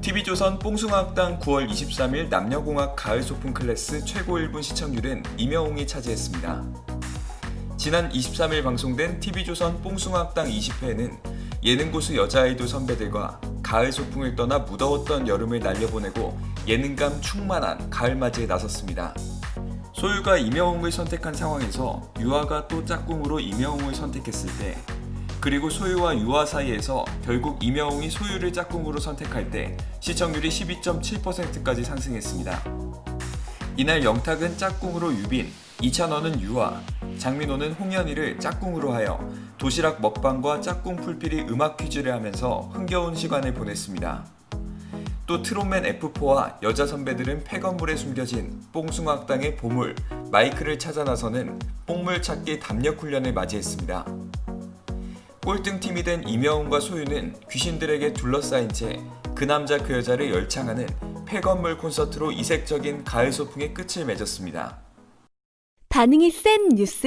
TV조선 뽕숭아학당 9월 23일 남녀공학 가을 소풍 클래스 최고 1분 시청률은 임영웅이 차지했습니다. 지난 23일 방송된 TV조선 뽕숭아학당 20회에는 예능고수 여자 아이돌 선배들과 가을 소풍을 떠나 무더웠던 여름을 날려보내고 예능감 충만한 가을 맞이에 나섰습니다. 소유가 임영웅을 선택한 상황에서 유아가 또 짝꿍으로 임영웅을 선택했을 때 그리고 소유와 유아 사이에서 결국 임영웅이 소유를 짝꿍으로 선택할 때 시청률이 12.7%까지 상승했습니다. 이날 영탁은 짝꿍으로 유빈, 이찬원은 유아, 장민호는 홍현희를 짝꿍으로 하여 도시락 먹방과 짝꿍 풀필이 음악 퀴즈를 하면서 흥겨운 시간을 보냈습니다. 또 트롯맨 F4와 여자 선배들은 폐건물에 숨겨진 뽕숭아학당의 보물, 마이크를 찾아 나서는 뽕물 찾기 담력 훈련을 맞이했습니다. 꼴등팀이 된 임영웅과 소유는 귀신들에게 둘러싸인 채 그 남자 그 여자를 열창하는 폐건물 콘서트로 이색적인 가을 소풍의 끝을 맺었습니다. 반응이 센 뉴스